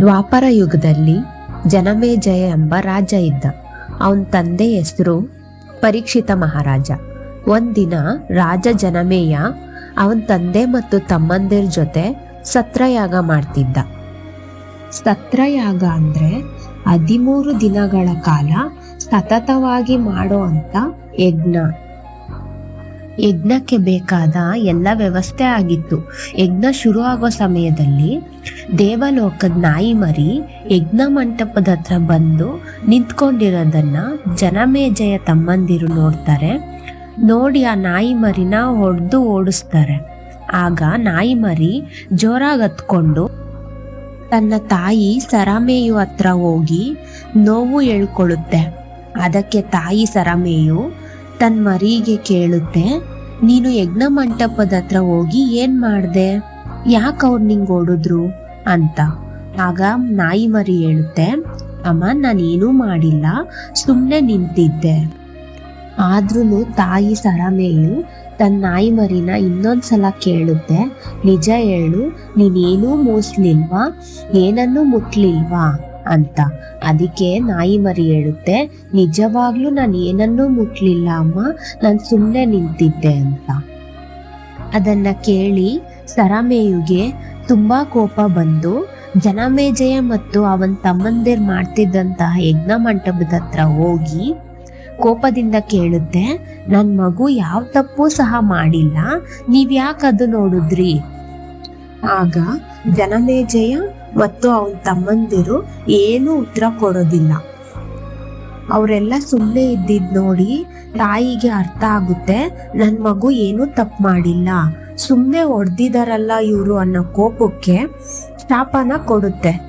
ದ್ವಾಪರ ಯುಗದಲ್ಲಿ ಜನಮೇಜಯ ಎಂಬ ರಾಜ ಇದ್ದ. ಅವನ ತಂದೆ ಹೆಸರು ಪರೀಕ್ಷಿತ ಮಹಾರಾಜ. ಒಂದಿನ ರಾಜ ಜನಮೇಯ ಅವನ ತಂದೆ ಮತ್ತು ತಮ್ಮಂದಿರ ಜೊತೆ ಸತ್ರಯಾಗ ಮಾಡ್ತಿದ್ದ. ಸತ್ರಯಾಗ ಅಂದ್ರೆ ಹದಿಮೂರು ದಿನಗಳ ಕಾಲ ಸತತವಾಗಿ ಮಾಡೋ ಅಂತ ಯಜ್ಞ. ಯಜ್ಞಕ್ಕೆ ಬೇಕಾದ ಎಲ್ಲ ವ್ಯವಸ್ಥೆ ಆಗಿತ್ತು. ಯಜ್ಞ ಶುರು ಆಗೋ ಸಮಯದಲ್ಲಿ ದೇವಲೋಕದ ನಾಯಿ ಮರಿ ಯಜ್ಞ ಮಂಟಪದ ಹತ್ರ ಬಂದು ನಿಂತ್ಕೊಂಡಿರೋದನ್ನ ಜನಮೇಜಯ ತಮ್ಮಂದಿರು ನೋಡ್ತಾರೆ. ನೋಡಿ ಆ ನಾಯಿ ಮರಿನ ಹೊಡೆದು ಓಡಿಸ್ತಾರೆ. ಆಗ ನಾಯಿ ಮರಿ ಜೋರಾಗಿ ಹತ್ಕೊಂಡು ತನ್ನ ತಾಯಿ ಸರಮೇಯು ಹತ್ರ ಹೋಗಿ ನೋವು ಹೇಳ್ಕೊಳ್ಳುತ್ತೆ ಅದಕ್ಕೆ ತಾಯಿ ಸರಮೇಯು ತನ್ನ ಮರಿಗೆ ಕೇಳುತ್ತೆ, ನೀನು ಯಜ್ಞ ಮಂಟಪದ ಹತ್ರ ಹೋಗಿ ಏನ್ ಮಾಡ್ದೆ? ಯಾಕೆ ಅವ್ರು ನಿಂಗೆ ಓಡಿದ್ರು? ಅಂತ. ಆಗ ನಾಯಿ ಮರಿ ಹೇಳುತ್ತೆ, ಅಮ್ಮ, ನಾನೇನೂ ಮಾಡಿಲ್ಲ ಸುಮ್ಮನೆ ನಿಂತಿದ್ದೆ. ಆದ್ರೂ ತಾಯಿ ಸರಮೇಯು ತನ್ನ ನಾಯಿ ಮರಿನ ಇನ್ನೊಂದ್ಸಲ ಕೇಳುತ್ತೆ, ನಿಜ ಹೇಳು, ನೀನೇನೂ ಮೂಸ್ಲಿಲ್ವಾ? ಏನನ್ನೂ ಮುಟ್ಲಿಲ್ವಾ? ಅಂತ. ಅದಕ್ಕೆ ನಾಯಿ ಮರಿ ಹೇಳುತ್ತೆ, ನಿಜವಾಗ್ಲೂ ನಾನು ಏನನ್ನೂ ಮುಟ್ಲಿಲ್ಲ ಅಮ್ಮ, ನಾನು ಸುಮ್ಮನೆ ನಿಂತಿದ್ದೆ ಅಂತ. ಅದನ್ನ ಕೇಳಿ ಸರಮೇಯುಗೆ ತುಂಬಾ ಕೋಪ ಬಂದು, ಜನಮೇಜಯ ಮತ್ತು ಅವನ ತಮ್ಮಂದಿರ್ ಮಾಡ್ತಿದ್ದಂತಹ ಯಜ್ಞ ಮಂಟಪದ ಹತ್ರ ಹೋಗಿ ಕೋಪದಿಂದ ಕೇಳುತ್ತೆ, ನನ್ ಮಗು ಯಾವ ತಪ್ಪು ಸಹ ಮಾಡಿಲ್ಲ ನೀವ್ ಯಾಕೆ ಅದು ನೋಡಿದ್ರಿ? ಆಗ ಜನಮೇಜಯ ಮತ್ತು ಅವನ ತಮ್ಮಂದಿರು ಏನು ಉತ್ತರ ಕೊಡೋದಿಲ್ಲ. ಅವರೆಲ್ಲ ಸುಮ್ಮನೆ ಇದ್ದಿದ್ ನೋಡಿ ತಾಯಿಗೆ ಅರ್ಥ ಆಗುತ್ತೆ, ನನ್ ಮಗು ಏನು ತಪ್ಪು ಮಾಡಿಲ್ಲ. ಸುಮ್ಮನೆ ಹೊಡೆದಿದಾರಲ್ಲ ಇವರು ಅನ್ನೋ ಕೋಪಕ್ಕೆ ಶಾಪನ ಕೊಡುತ್ತೆ.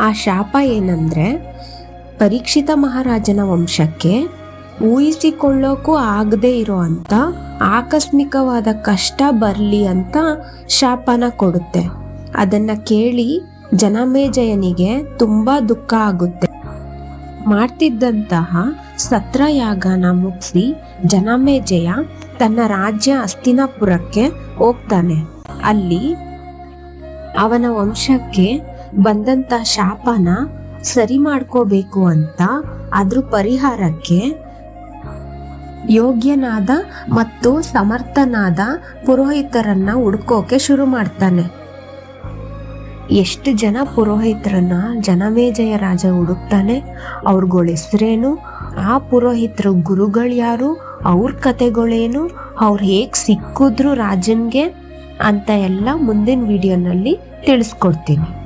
ಆ ಶಾಪ ಏನಂದ್ರೆ ಪರೀಕ್ಷಿತ ಮಹಾರಾಜನ ವಂಶಕ್ಕೆ ಊಹಿಸಿಕೊಳ್ಳೋಕ್ಕೂ ಆಗದೆ ಇರೋ ಅಂತ ಆಕಸ್ಮಿಕವಾದ ಕಷ್ಟ ಬರಲಿ ಅಂತ ಶಾಪನ ಕೊಡುತ್ತೆ. ಅದನ್ನ ಕೇಳಿ ಜನಮೇಜಯನಿಗೆ ತುಂಬಾ ದುಃಖ ಆಗುತ್ತೆ. ಮಾಡ್ತಿದ್ದಂತಹ ಸತ್ರಯಾಗನ ಮುಗಿಸಿ ಜನಮೇಜಯ ತನ್ನ ರಾಜ್ಯ ಅಸ್ತಿನಾಪುರಕ್ಕೆ ಹೋಗ್ತಾನೆ. ಅಲ್ಲಿ ಅವನ ವಂಶಕ್ಕೆ ಬಂದಂತ ಶಾಪನ ಸರಿ ಮಾಡ್ಕೋಬೇಕು ಅಂತ ಅದ್ರ ಪರಿಹಾರಕ್ಕೆ ಯೋಗ್ಯನಾದ ಮತ್ತು ಸಮರ್ಥನಾದ ಪುರೋಹಿತರನ್ನ ಹುಡ್ಕೋಕೆ ಶುರು ಮಾಡ್ತಾನೆ. ಎಷ್ಟು ಜನ ಪುರೋಹಿತರನ್ನ ಜನಮೇಜಯ ರಾಜ ಹುಡುಕ್ತಾನೆ ಅವ್ರಗಳ ಹೆಸರೇನು, ಆ ಪುರೋಹಿತರ ಗುರುಗಳು ಯಾರು, ಅವ್ರ ಕತೆಗಳೇನು, ಅವ್ರು ಹೇಗೆ ಸಿಕ್ಕಿದ್ರು ರಾಜನ್ಗೆ ಅಂತ ಎಲ್ಲ ಮುಂದಿನ ವಿಡಿಯೋನಲ್ಲಿ ತಿಳಿಸ್ಕೊಡ್ತೀನಿ.